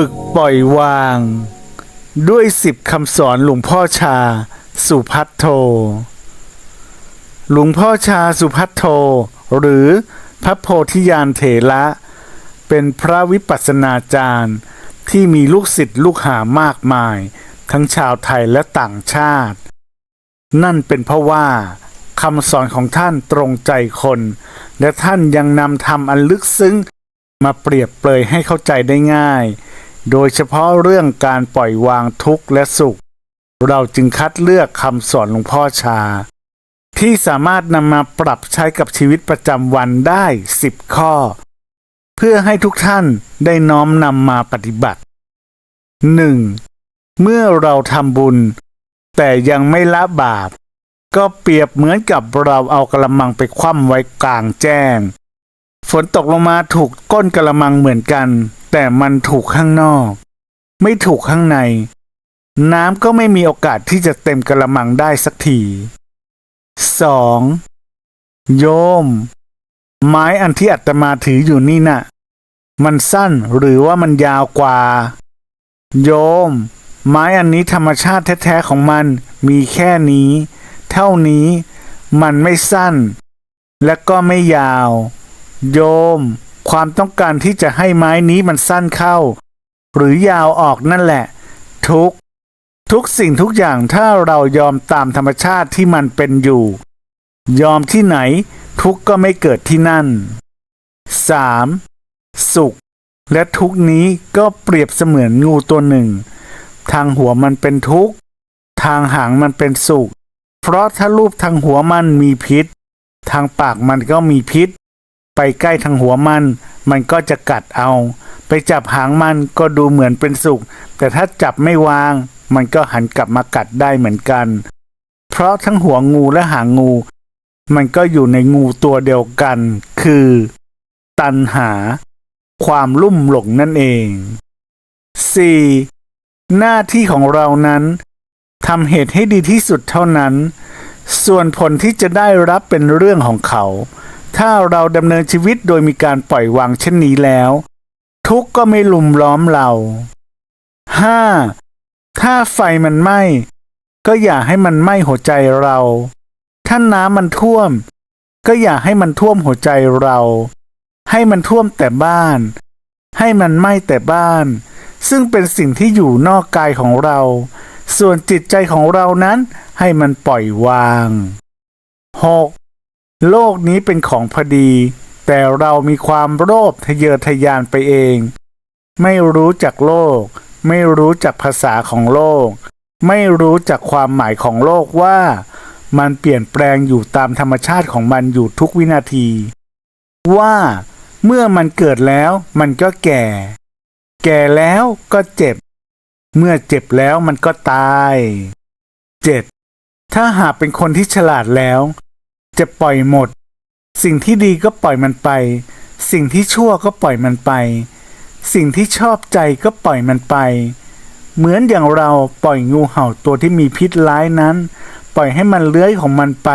ฝึกปล่อยวาง ด้วยสิบคำสอนหลวงพ่อชา สุพัทโท หลวงพ่อชาสุพัทโท หรือพระโพธิญาณเถระ เป็นพระวิปัสสนาจารย์ที่มีลูกศิษย์ลูกหามากมาย ทั้งชาวไทยและต่างชาติ นั่นเป็นเพราะว่าคำสอนของท่านตรงใจคน และท่านยังนำธรรมอันลึกซึ้ง มาเปรียบเปรยให้เข้าใจได้ง่าย โดยเฉพาะเรื่องการปล่อยวางทุกข์และสุข เราจึงคัดเลือกคำสอนหลวงพ่อชา ที่สามารถนำมาปรับใช้กับชีวิตประจำวันได้ 10 ข้อ เพื่อให้ทุกท่านได้น้อมนำมาปฏิบัติ 1. เมื่อเราทำบุญ แต่ยังไม่ละบาป ก็เปรียบเหมือนกับเราเอากระมังไปคว่ำไว้กลางแจ้ง ฝนตกลงมาถูกก้นกระมังเหมือนกัน แต่มันถูกข้างนอก ไม่ถูกข้างใน น้ำก็ไม่มีโอกาสที่จะเต็มกระมังได้สักที 2. โยม ไม้อันที่อาตมาถืออยู่นี่น่ะ มันสั้นหรือว่ามันยาวกว่า โยม ไม้อันนี้ธรรมชาติแท้ๆของมันมีแค่นี้ เท่านี้ มันไม่สั้น และก็ไม่ยาว โยม ความต้องการที่จะให้ไม้นี้มันสั้นเข้า หรือยาวออกนั่นแหละ ทุกทุกสิ่งทุกอย่างถ้าเรายอมตามธรรมชาติที่มันเป็นอยู่ ยอมที่ไหนทุกก็ไม่เกิดที่นั่น 3. สุข และทุกนี้ก็เปรียบเสมือนงูตัวหนึ่ง ทางหัวมันเป็นทุกข์ ทางหางมันเป็นสุข เพราะถ้ารูปทางหัวมันมีพิษ ทางปากมันก็มีพิษ ไปใกล้ทางหัวมัน มันก็จะกัดเอา ไปจับหางมันก็ดูเหมือนเป็นสุข แต่ถ้าจับไม่วาง มันก็หันกลับมากัดได้เหมือนกัน เพราะทั้งหัวงูและหางงู มันก็อยู่ในงูตัวเดียวกัน คือ ตัณหา ความลุ่มหลงนั่นเอง 4. หน้าที่ของเรานั้นทำเหตุให้ดีที่สุดเท่านั้น ส่วนผลที่จะได้รับเป็นเรื่องของเขา ถ้าเราดำเนินชีวิตโดยมีการปล่อยวางเช่นนี้แล้ว ทุกก็ไม่ลุมล้อมเรา 5. ถ้าไฟมันไหม้ก็อย่าให้มันไหม้หัวใจเรา ถ้าน้ำมันท่วม ก็อย่าให้มันท่วมหัวใจเรา ให้มันท่วมแต่บ้าน ให้มันไหม้แต่บ้าน ซึ่งเป็นสิ่งที่อยู่นอกกายของเรา ส่วนจิตใจของเรานั้นให้มันปล่อยวาง 6. โลกนี้เป็นของพอดี แต่เรามีความโลภทะเยอทะยานไปเอง ไม่รู้จักโลก ไม่รู้จักภาษาของโลก ไม่รู้จักความหมายของโลกว่า มันเปลี่ยนแปลงอยู่ตามธรรมชาติของมันอยู่ทุกวินาที ว่าเมื่อมันเกิดแล้วมันก็แก่ แก่แล้วก็เจ็บ เมื่อเจ็บแล้วมันก็ตาย 7. ถ้าหากเป็นคนที่ฉลาดแล้ว จะปล่อยหมด สิ่งที่ดีก็ปล่อยมันไป สิ่งที่ชั่วก็ปล่อยมันไป สิ่งที่ชอบใจก็ปล่อยมันไป เหมือนอย่างเราปล่อยงูเห่าตัวที่มีพิษร้ายนั้น ปล่อยให้มันเลื้อยของมันไป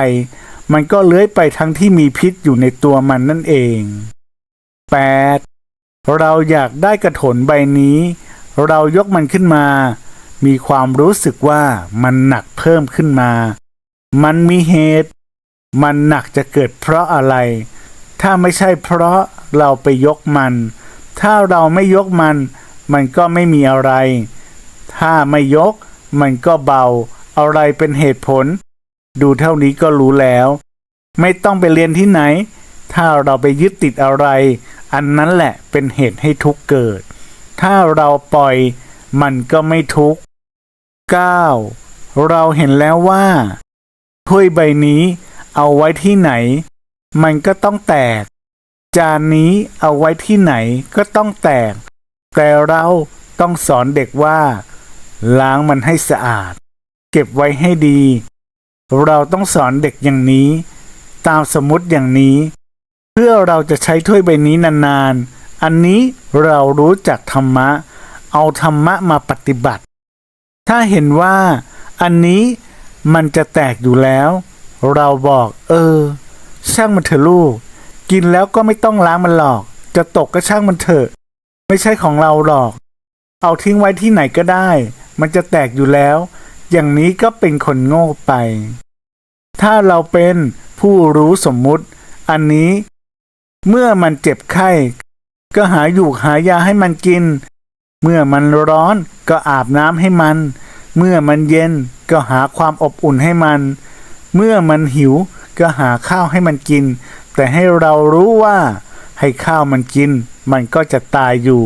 มันก็เลื้อยไปทั้งที่มีพิษอยู่ในตัวมันนั่นเอง 8. เราอยากได้กระถนใบนี้ เรายกมันขึ้นมา มีความรู้สึกว่ามันหนักเพิ่มขึ้นมา มันมีเหตุ มันหนักจะเกิดเพราะอะไร ถ้าไม่ใช่เพราะเราไปยกมัน ถ้าเราไม่ยกมัน มันก็ไม่มีอะไร ถ้าไม่ยก มันก็เบา อะไรเป็นเหตุผล ดูเท่านี้ก็รู้แล้ว ไม่ต้องไปเรียนที่ไหน ถ้าเราไปยึดติดอะไร อันนั้นแหละเป็นเหตุให้ทุกเกิด ถ้าเราปล่อย มันก็ไม่ทุกข์ 9. เราเห็นแล้วว่าถ้วยใบนี้ เอาไว้ที่ไหน มันก็ต้องแตก จานนี้เอาไว้ที่ไหนก็ต้องแตก แต่เราต้องสอนเด็กว่า ล้างมันให้สะอาด เก็บไว้ให้ดี เราต้องสอนเด็กอย่างนี้ ตามสมมติอย่างนี้ เพื่อเราจะใช้ถ้วยใบนี้นานๆ อันนี้เรารู้จักธรรมะ เอาธรรมะมาปฏิบัติ ถ้าเห็นว่า อันนี้มันจะแตกอยู่แล้ว เราบอก เออ ช่างมันเถอะลูก กินแล้วก็ไม่ต้องล้างมันหรอก จะตกก็ช่างมันเถอะ ไม่ใช่ของเราหรอก เอาทิ้งไว้ที่ไหนก็ได้ มันจะแตกอยู่แล้ว อย่างนี้ก็เป็นคนโง่ไป ถ้าเราเป็นผู้รู้สมมุติ อันนี้ เมื่อมันเจ็บไข้ ก็หาอยู่หายาให้มันกิน เมื่อมันร้อนก็อาบน้ำให้มัน เมื่อมันเย็นก็หาความอบอุ่นให้มัน เมื่อมันหิวก็หาข้าวให้มันกิน แต่ให้เรารู้ว่าให้ข้าวมันกิน มันก็จะตายอยู่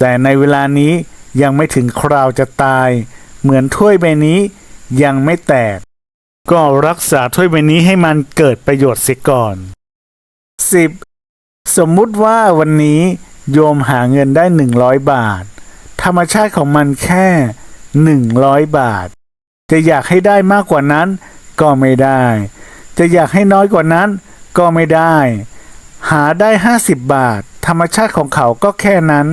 แต่ในเวลานี้ยังไม่ถึงคราวจะตาย เหมือนถ้วยใบนี้ยังไม่แตก ก็รักษาถ้วยใบนี้ให้มันเกิดประโยชน์เสียก่อน 10. สมมุติว่าวันนี้โยมหาเงินได้ 100 บาท ธรรมชาติของมันแค่ 100 บาท จะอยากให้ได้มากกว่านั้น ก็ไม่ได้ จะอยากให้น้อยกว่านั้นก็ไม่ได้ หาได้ 50 บาท ธรรมชาติของเขาก็แค่นั้น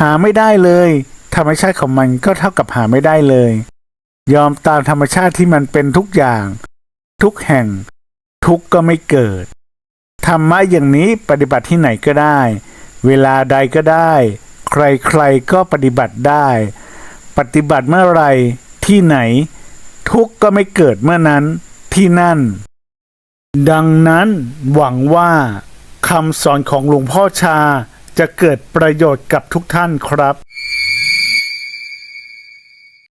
หาไม่ได้เลย ธรรมชาติของมันก็เท่ากับหาไม่ได้เลย ยอมตามธรรมชาติที่มันเป็นทุกอย่าง ทุกแห่ง ทุกก็ไม่เกิด ธรรมะอย่างนี้ปฏิบัติที่ไหนก็ได้ เวลาใดก็ได้ ใครๆก็ปฏิบัติได้ ปฏิบัติเมื่อไรที่ไหน ทุกข์ก็ไม่เกิดเมื่อนั้นที่นั่น ดังนั้นหวังว่าคำสอนของหลวงพ่อชาจะเกิดประโยชน์กับทุกท่านครับ